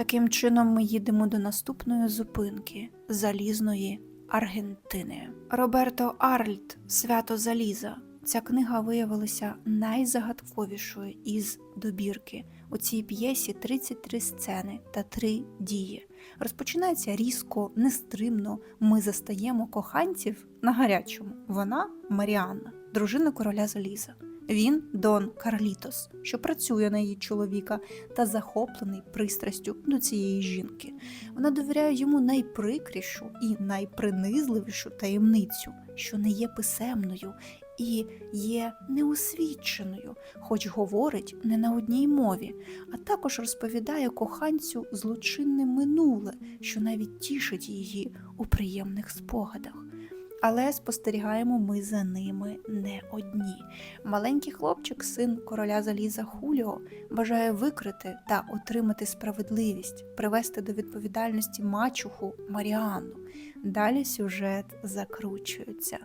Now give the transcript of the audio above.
Таким чином, ми їдемо до наступної зупинки залізної Аргентини. Роберто Арльт Свято Заліза. Ця книга виявилася найзагадковішою із добірки. У цій п'єсі 33 сцени та 3 дії. Розпочинається різко, нестримно. Ми застаємо коханців на гарячому. Вона Маріанна, дружина короля заліза. Він Дон Карлітос, що працює на її чоловіка та захоплений пристрастю до цієї жінки. Вона довіряє йому найприкрішу і найпринизливішу таємницю, що не є писемною і є неосвідченою, хоч говорить не на одній мові, а також розповідає коханцю злочинне минуле, що навіть тішить її у приємних спогадах. Але спостерігаємо ми за ними не одні. Маленький хлопчик, син короля заліза Хуліо, бажає викрити та отримати справедливість, привести до відповідальності мачуху Маріанну. Далі сюжет закручується.